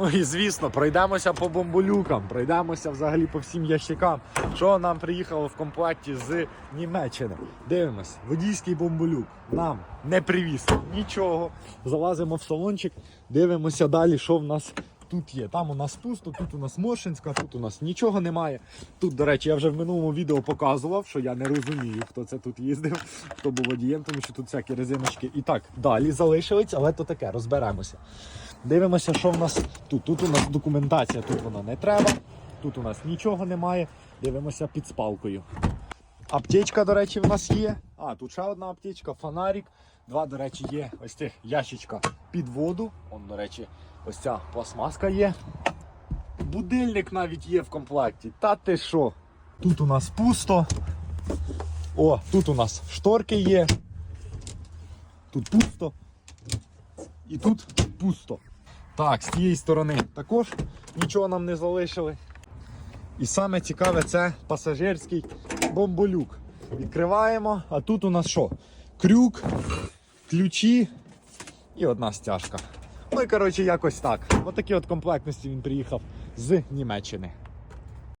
Ну і звісно, пройдемося по бомболюкам, пройдемося взагалі по всім ящикам. Що нам приїхало в комплекті з Німеччини? Дивимось, водійський бомболюк нам не привіз нічого. Залазимо в салончик, дивимося далі, що в нас тут є. Там у нас пусто, тут у нас Моршинська, тут у нас нічого немає. Тут, до речі, я вже в минулому відео показував, що я не розумію, хто це тут їздив, хто був водієм, тому що тут всякі резиночки. І так, далі залишились, але то таке, розберемося. Дивимося, що в нас тут. Тут у нас документація, тут вона не треба, тут у нас нічого немає. Дивимося під спалкою. Аптечка, до речі, в нас є. А, тут ще одна аптечка, фонарик. Два, до речі, є ось цих ящичка під воду. Он, до речі, ось ця пластмаска є. Будильник навіть є в комплекті. Та ти що? Тут у нас пусто. О, тут у нас шторки є. Тут пусто. І тут пусто. Так, з цієї сторони також нічого нам не залишили. І саме цікаве це пасажирський бомболюк. Відкриваємо, а тут у нас що? Крюк, ключі і одна стяжка. Ну і коротше, якось так. Отакі от комплектності він приїхав з Німеччини.